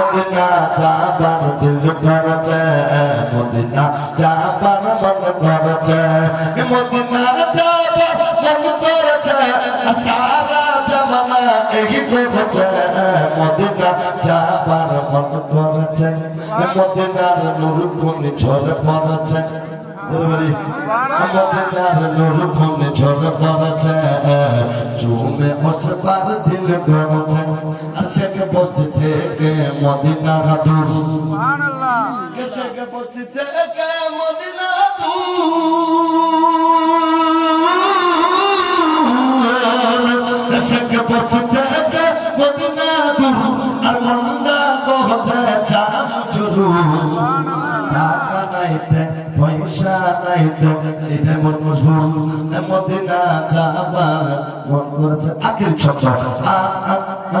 Medina, যাবার দিল করেছে, মদিনা যাবার মন করেছে। মদিনা যাবার মন করেছে সারা জামানা এই করেছে। মদিনা যাবার মন করেছে, মদিনার নূর কোন ঝরে পড়েছে। মদিনার নূর কোন ঝরে পড়েছে চুমে বসবার দিল করেছে। থেকে মদিনার দূর সেকে বসতে থেকে মদিনা দূর। সেকে বসতে থেকে মদিনা দূর। আর মন্দা কহছে জাম জুরু টাকা নাইতে পয়সা নাইতে এটা মন মজবুর। মদিনা যাবার মন করেছে আখির ছোট। আ আ